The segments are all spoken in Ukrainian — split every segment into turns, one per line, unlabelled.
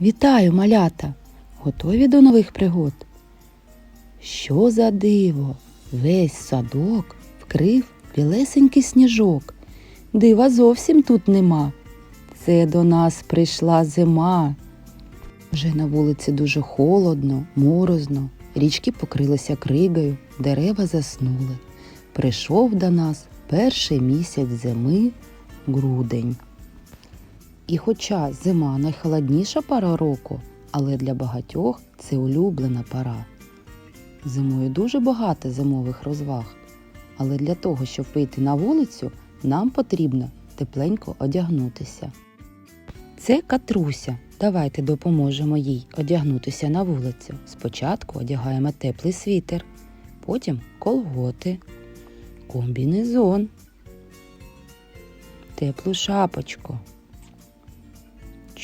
Вітаю, малята! Готові до нових пригод? Що за диво? Весь садок вкрив білесенький сніжок. Дива зовсім тут нема. Це до нас прийшла зима. Вже на вулиці дуже холодно, морозно, річки покрилися кригою, дерева заснули. Прийшов до нас перший місяць зими грудень. І хоча зима найхолодніша пора року, але для багатьох це улюблена пора. Зимою дуже багато зимових розваг, але для того, щоб вийти на вулицю, нам потрібно тепленько одягнутися. Це Катруся. Давайте допоможемо їй одягнутися на вулицю. Спочатку одягаємо теплий світер, потім колготи, комбінезон, теплу шапочку,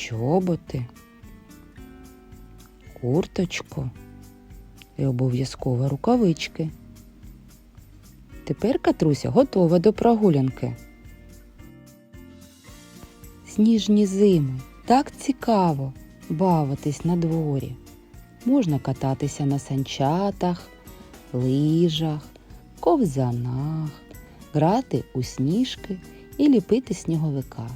чоботи, курточку і обов'язково рукавички. Тепер Катруся готова до прогулянки. Сніжні зими. Так цікаво бавитись на дворі. Можна кататися на санчатах, лижах, ковзанах, грати у сніжки і ліпити сніговика.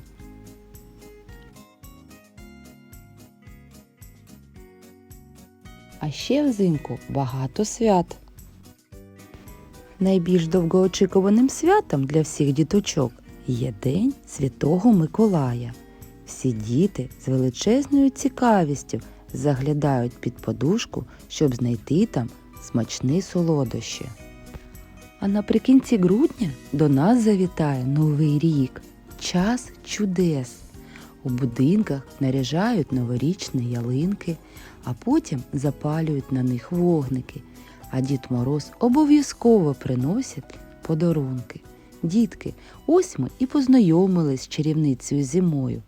А ще взимку багато свят. Найбільш довгоочікуваним святом для всіх діточок є День Святого Миколая. Всі діти з величезною цікавістю заглядають під подушку, щоб знайти там смачні солодощі. А наприкінці грудня до нас завітає Новий рік час чудес. У будинках наряжають новорічні ялинки, а потім запалюють на них вогники. А Дід Мороз обов'язково приносить подарунки. Дітки, ось ми і познайомились з чарівницею зимою.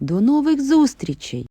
До нових зустрічей!